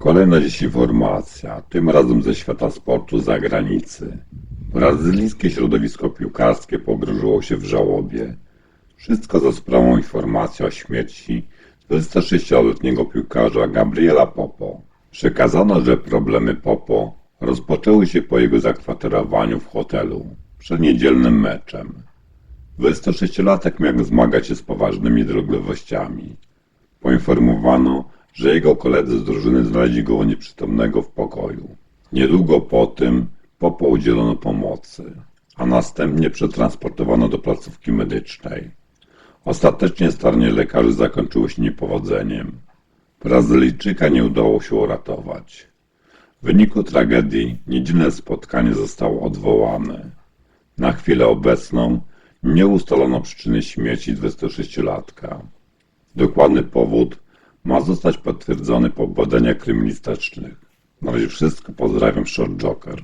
Kolejna dziś informacja, tym razem ze świata sportu zagranicy. Brazylijskie środowisko piłkarskie pogrążyło się w żałobie. Wszystko za sprawą informacji o śmierci 26-letniego piłkarza Gabriela Popo. Przekazano, że problemy Popo rozpoczęły się po jego zakwaterowaniu w hotelu przed niedzielnym meczem. 26-latek miał zmagać się z poważnymi dolegliwościami. Poinformowano, że jego koledzy z drużyny znaleźli go nieprzytomnego w pokoju. Niedługo po tym Popo udzielono pomocy, a następnie przetransportowano do placówki medycznej. Ostatecznie staranie lekarzy zakończyło się niepowodzeniem. Brazylijczyka nie udało się uratować. W wyniku tragedii niedzielne spotkanie zostało odwołane. Na chwilę obecną nie ustalono przyczyny śmierci 26-latka. Dokładny powód ma zostać potwierdzony po badaniach kryminalistycznych. Na razie wszystko, pozdrawiam, Short Joker.